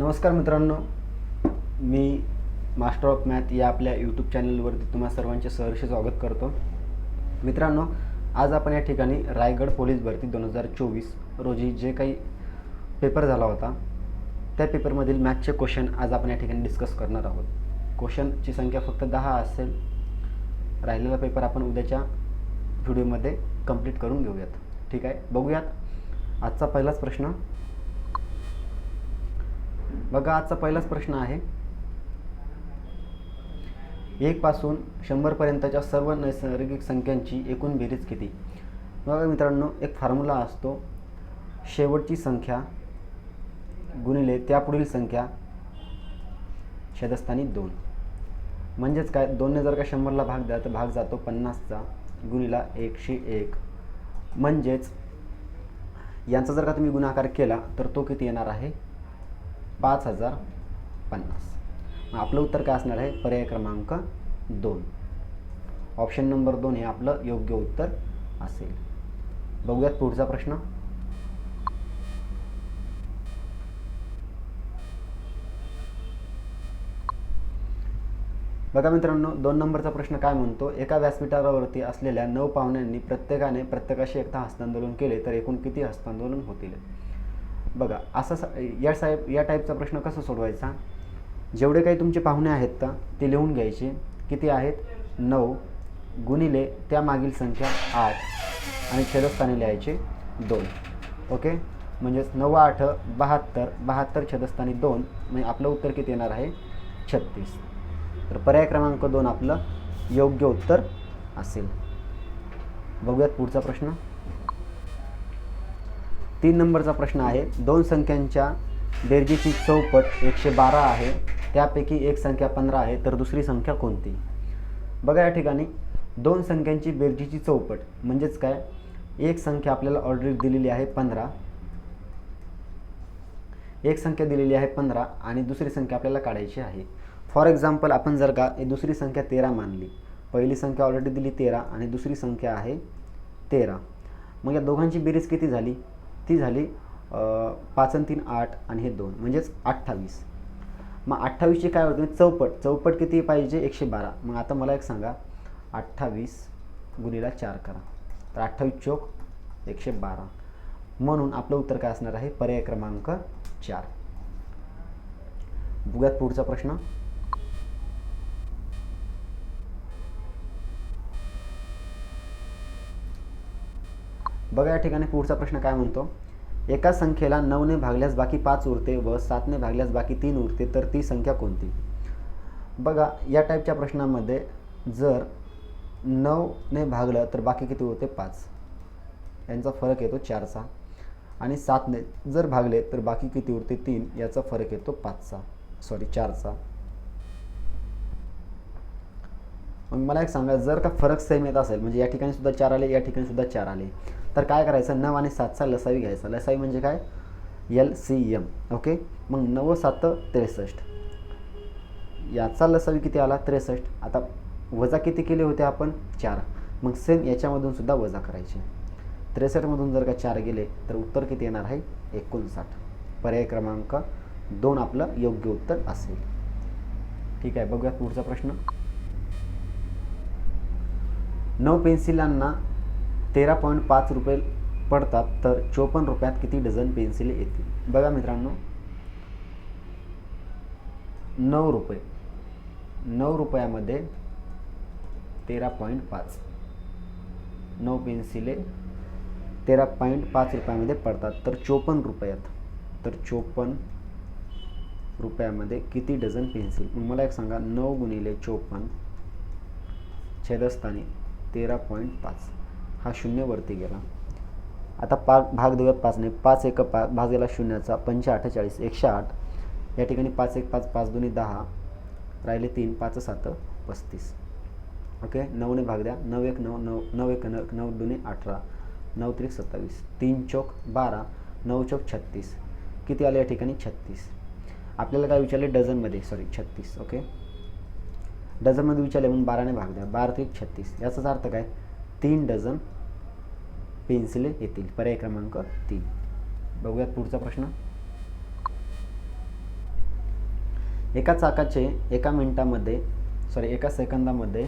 नमस्कार मित्रांनो. मी master of math या आपल्या यूट्यूब चॅनलवरती तुम्हा सर्वांचे सहर्ष स्वागत करतो. मित्रांनो आज आपण या ठिकाणी रायगड पोलीस भरती दोन हजार चोवीस रोजी जे काही पेपर झाला होता त्या पेपरमधील मॅथचे क्वेश्चन आज आपण या ठिकाणी डिस्कस करणार आहोत. क्वेश्चनची संख्या फक्त दहा असेल. राहिलेला पेपर आपण उद्याच्या व्हिडिओमध्ये कंप्लीट करून घेऊयात. ठीक आहे? बघूयात. आजचा पहिलाच प्रश्न बघा आजचा पहिलाच प्रश्न आहे. एकपासून शंभरपर्यंतच्या सर्व नैसर्गिक संख्यांची एकूण बेरीज किती? बघा मित्रांनो एक फॉर्म्युला असतो. शेवटची संख्या गुणिले त्यापुढील संख्या छेदस्थानी दोन. म्हणजेच काय? दोनने जर का शंभरला भाग द्या तर भाग जातो पन्नासचा गुणिला एकशे एक. म्हणजेच यांचा जर का तुम्ही गुणाकार केला तर तो किती येणार आहे? पाच हजार पन्नास. आपलं उत्तर काय असणार आहे? पर्याय क्रमांक दोन. ऑप्शन नंबर दोन हे आपलं योग्य उत्तर असेल. बघूयात पुढचा प्रश्न. बघा मित्रांनो दोन नंबरचा प्रश्न काय म्हणतो? एका व्यासपीठावरती असलेल्या नऊ पाहुण्यांनी प्रत्येकाने प्रत्येकाशी एकदा हस्तांदोलन केले तर एकूण किती हस्तांदोलन होतील? बघा असं सा या साहेब या टाईपचा प्रश्न कसा सोडवायचा? जेवढे काही तुमचे पाहुणे आहेत का ते लिहून घ्यायचे. किती आहेत? नऊ. गुणिले त्या मागील संख्या आठ. आणि छेदस्थानी लिहायचे दोन. ओके? म्हणजेच नऊ आठ बहात्तर. बहात्तर छेदस्थानी दोन. म्हणजे आपलं उत्तर किती येणार आहे? छत्तीस. तर पर्याय क्रमांक दोन आपलं योग्य उत्तर असेल. बघूयात पुढचा प्रश्न. तीन नंबरचा प्रश्न आहे. दोन संख्यांच्या बेरजेची चौपट एकशे बारा आहे. त्यापैकी एक संख्या पंधरा आहे तर दुसरी संख्या कोणती? बघा या ठिकाणी. दोन संख्यांची बेरजेची चौपट म्हणजेच काय? एक संख्या आपल्याला ऑर्डर दिलेली आहे पंधरा. एक संख्या दिलेली आहे पंधरा आणि दुसरी संख्या आपल्याला काढायची आहे. फॉर एक्झाम्पल आपण जर का दुसरी संख्या तेरा मानली पहिली संख्या ऑलरेडी दिली तेरा आणि दुसरी संख्या आहे तेरा. मग या दोघांची बेरीज किती झाली? ती झाली पाच आणि तीन आठ आणि हे दोन म्हणजेच अठ्ठावीस. मग अठ्ठावीसची काय होते? म्हणजे चौपट चौपट किती पाहिजे? एकशे बारा. मग आता मला एक सांगा. अठ्ठावीस गुणीला चार करा. तर अठ्ठावीस चोक एकशे बारा. म्हणून आपलं उत्तर काय असणार आहे? पर्याय क्रमांक चार. बघूयात पुढचा प्रश्न. बघा या ठिकाणी पुढचा प्रश्न काय म्हणतो. एका संख्येला नऊने भागल्यास बाकी पाच उरते व सातने भागल्यास बाकी तीन उरते तर ती संख्या कोणती? बघा या टाईपच्या प्रश्नामध्ये जर नऊने भागलं तर बाकी किती होते पाच. यांचा फरक येतो चारचा. आणि सातने जर भागले तर बाकी किती उरते? तीन. याचा फरक येतो पाचचा. सॉरी चारचा. मग मला एक सांगा जर का फरक सेम येत असेल म्हणजे या ठिकाणी सुद्धा चार आले या ठिकाणी सुद्धा चार आले तर काय करायचं? नऊ आणि सातचा लसावी घ्यायचा. लसावी म्हणजे काय? L C M. ओके? मग नव सात त्रेसष्ट. याचा लसावी किती आला? त्रेसष्ट. आता वजा किती केले होते आपण? चार. मग सेम याच्यामधून सुद्धा वजा करायचे. त्रेसष्टमधून जर का चार गेले तर उत्तर किती येणार आहे? एकोणसाठ. पर्याय क्रमांक दोन आपलं योग्य उत्तर असेल. ठीक आहे बघूयात पुढचा प्रश्न. नऊ पेन्सिलांना तेरा पॉईंट पाच रुपये पडतात तर चोपन्न रुपयात किती डझन पेन्सिले येतील? बघा मित्रांनो. नऊ रुपये. नऊ रुपयामध्ये तेरा पॉईंट पाच. नऊ पेन्सिले तेरा पॉईंट पाच रुपयामध्ये पडतात तर चोपन्न रुपयात. तर चोपन्न रुपयामध्ये किती डझन पेन्सिल? मला एक सांगा नऊ गुणिले चोपन्न छेदस्थानी तेरा पॉईंट पाच. हा शून्य वरती गेला. आता पा भाग देऊयात पाचने पाच एक पाच भाग गेला शून्याचा पंच अठ्ठेचाळीस एकशे आठ. या ठिकाणी पाच एक पाच पाच दोन्ही दहा. राहिले तीन पाच सात पस्तीस. ओके? नऊने भाग द्या. नऊ एक नऊ नऊ नऊ एक नऊ नऊ दोन्ही अठरा. नऊ त्रिक सत्तावीस. तीन चौक बारा. नऊ चौक छत्तीस. किती आले या ठिकाणी? छत्तीस. आपल्याला काय विचारले? डझनमध्ये. सॉरी छत्तीस. ओके? डझनमध्ये विचारले म्हणून बाराने भाग द्या. बारा त्रिक छत्तीस. याचाच अर्थ काय? तीन डझन पेन्सिले येतील पर्याय क्रमांक तीन. बघूयात पुढचा प्रश्न. एका चाकाचे एका मिनिटामध्ये सॉरी एका सेकंदामध्ये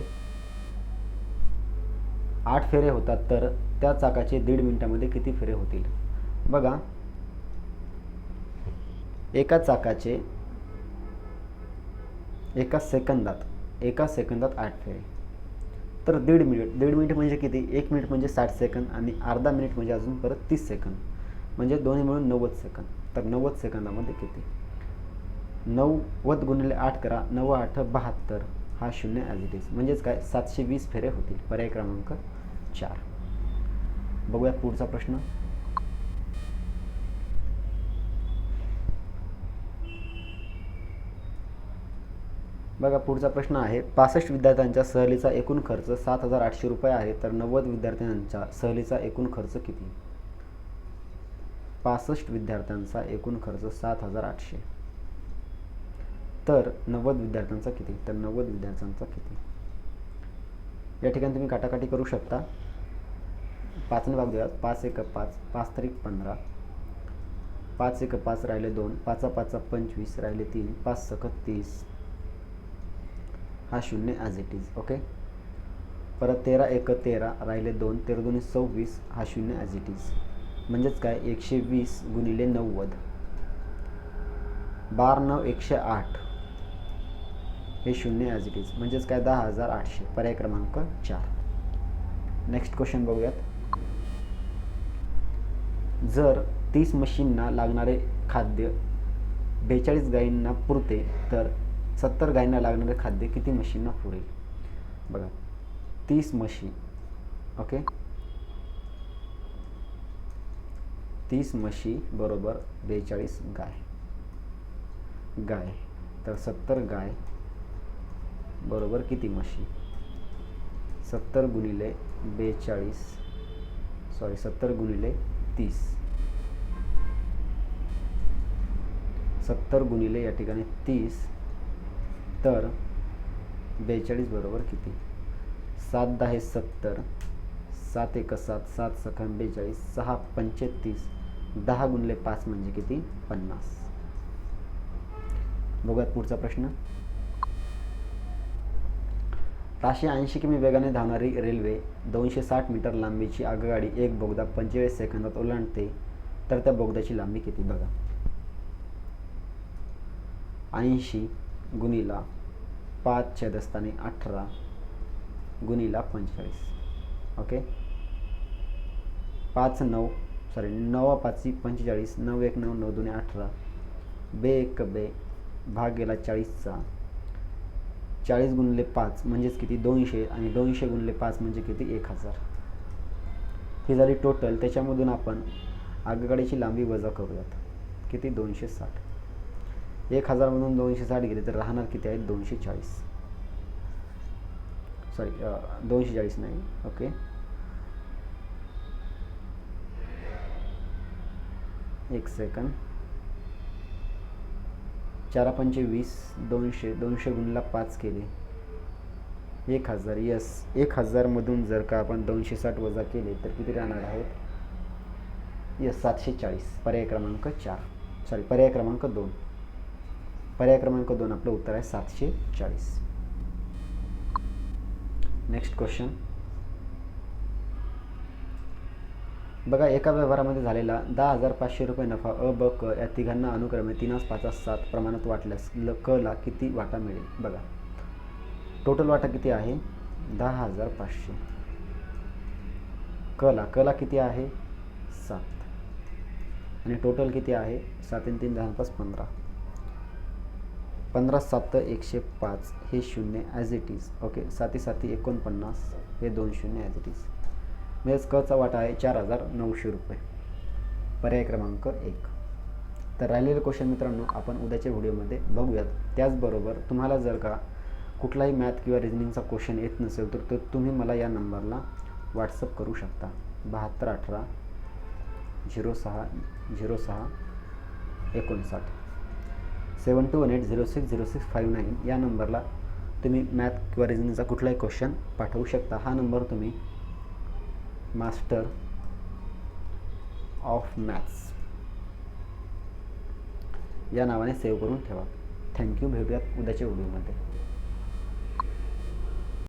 आठ फेरे होतात तर त्या चाकाचे दीड मिनिटामध्ये किती फेरे होतील? बघा. एका चाकाचे एका सेकंदात एका सेकंदात आठ फेरे. तर दीड मिनिट दीड मिनिट म्हणजे किती? एक मिनिट म्हणजे साठ सेकंद आणि अर्धा मिनिट म्हणजे अजून परत तीस सेकंद. म्हणजे दोन्ही मिळून नव्वद सेकंद. तर नव्वद सेकंदामध्ये किती? नव्वद गुणिले आठ करा. नऊ आठ बहात्तर. हा शून्य ॲज इट इज म्हणजेच काय? सातशे वीस फेरे होतील. पर्याय क्रमांक चार. बघूयात पुढचा प्रश्न. बघा पुढचा प्रश्न आहे. पासष्ट विद्यार्थ्यांच्या सहलीचा एकूण खर्च सात हजार आठशे रुपये आहे तर नव्वद विद्यार्थ्यांच्या सहलीचा एकूण खर्च किती? पासष्ट विद्यार्थ्यांचा एकूण खर्च सात हजार आठशे. तर नव्वद विद्यार्थ्यांचा किती? तर नव्वद विद्यार्थ्यांचा किती? या ठिकाणी तुम्ही काटाकाटी करू शकता. पाचने भाग देऊयात. पाच एक पाच पाच तारीख पंधरा. पाच एक पाच राहिले दोन पाचा पाचा पंचवीस राहिले तीन पाच सकत तीस. हा शून्य ॲज इट इज ओके परत तेरा एक तेरा राहिले दोन तेरा दोन्ही सव्वीस हा शून्य ॲज इट इज म्हणजेच काय? एकशे वीस गुणिले नव्वद. बार नऊ एकशे आठ. हे शून्य ॲज इट इज म्हणजेच काय? दहा हजार आठशे. पर्याय क्रमांक चार. नेक्स्ट क्वेश्चन बघूयात. जर तीस मशीनना लागणारे खाद्य बेचाळीस गायींना पुरते तर सत्तर गायींना लागणारे खाद्य किती म्हशींना पुरेल? बघा तीस म्हशी ओके? तीस म्हशी बरोबर बेचाळीस गाय. गाय तर सत्तर गाय बरोबर किती म्हशी? सत्तर गुणिले बेचाळीस सॉरी सत्तर गुणिले तीस. सत्तर गुणिले या ठिकाणी तीस तर बेचाळीस बरोबर किती? सात दहा सत्तर. सात एक सात सात सखन बेचाळीस सहा पंचेतीस. दहा गुणले पाच म्हणजे किती? पन्नास. बघूयात पुढचा प्रश्न. ताशे ऐंशी किमी वेगाने धावणारी रेल्वे दोनशे साठ मीटर लांबीची आगगाडी एक बोगदा पंचेचाळीस सेकंदात ओलांडते तर त्या बोगद्याची लांबी किती बघा? ऐंशी. गुणिला पाच छेदस्थानी अठरा गुणिला पंचेचाळीस. ओके पाच नऊ सॉरी नवा पाचशे पंचेचाळीस नऊ एक नऊ नऊ दोन्ही अठरा. बे एक बे भाग गेला चाळीसचा. चाळीस गुणले पाच म्हणजेच किती? दोनशे आणि दोनशे गुणले पाच म्हणजे किती? एक हजार. ही झाली टोटल त्याच्यामधून आपण आगगाडीची लांबी वजा करूयात. किती? दोनशे साठ. एक हजारमधून दोनशे साठ गेले तर राहणार किती आहेत दोनशे चाळीस. सॉरी दोनशे चाळीस नाही. ओके एक सेकंड चारा पंचे वीस दोनशे दोनशे गुणला पाच केले. एक हजार यस एक हजारमधून जर का आपण दोनशे साठ वजा केले तर किती राहणार आहोत? यस सातशे चाळीस. पर्याय क्रमांक चार. सॉरी पर्याय क्रमांक दोन. पर्याय क्रमांक दोन आपलं उत्तर आहे सातशे चाळीस. नेक्स्ट क्वेश्चन बघा एका व्यवहारामध्ये झालेला दहा हजार पाचशे रुपये नफा अ ब क या तिघांना अनुक्रमे तीनास पाचास सात प्रमाणात वाटल्यास ल क ला किती वाटा मिळेल? बघा. टोटल वाटा किती आहे? दहा हजार पाचशे. क ला क ला किती आहे? सात. आणि टोटल किती आहे? सात आणि तीन दहा पाच पंधरा. पंधरा सात एकशे पाच हे शून्य ॲज इट इज ओके साती साती एकोणपन्नास हे दोन शून्य ॲज इट इज म्हणजेच कचा वाटा आहे चार हजार नऊशे रुपये. पर्याय क्रमांक एक. तर राहिलेले क्वेश्चन मित्रांनो आपण उद्याच्या व्हिडिओमध्ये बघूयात. त्याचबरोबर तुम्हाला जर का कुठलाही मॅथ किंवा रिजनिंगचा क्वेश्चन येत नसेल तर तो तुम्ही मला या नंबरला व्हॉट्सअप करू शकता. बहात्तर अठरा झिरो सहा झिरो सहा एकोणसाठ. Seven two one eight zero six zero six five nine या नंबरला तुम्ही मॅथ किंवा रिजनिंगचा कुठलाही क्वेश्चन पाठवू शकता. हा नंबर तुम्ही मास्टर ऑफ मॅथ्स या नावाने सेव्ह करून ठेवा. थँक्यू. भेटूयात उद्याच्या व्हिडिओमध्ये.